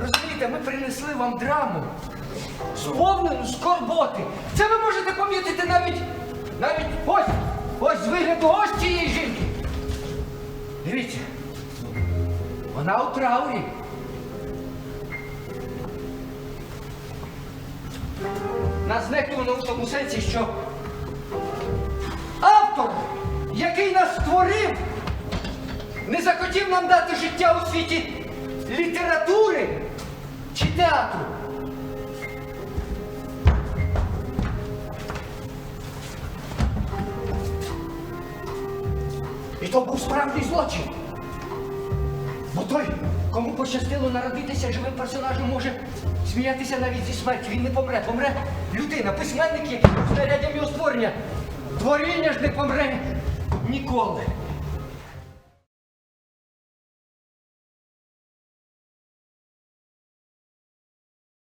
Розумієте, ми принесли вам драму, сповнену скорботи. Це ви можете помітити навіть, навіть ось, ось з вигляду ось цієї жінки. Дивіться, вона у траурі. Нас знехтувано в тому сенсі, що автор, який нас створив, не захотів нам дати життя у світі літератури чи театру. І то був справжній злочин. Бо той, кому пощастило народитися живим персонажем, може сміятися навіть зі смерті. Він не помре, помре людина, письменник, який був знаряддям його створення. Творіння ж не помре ніколи.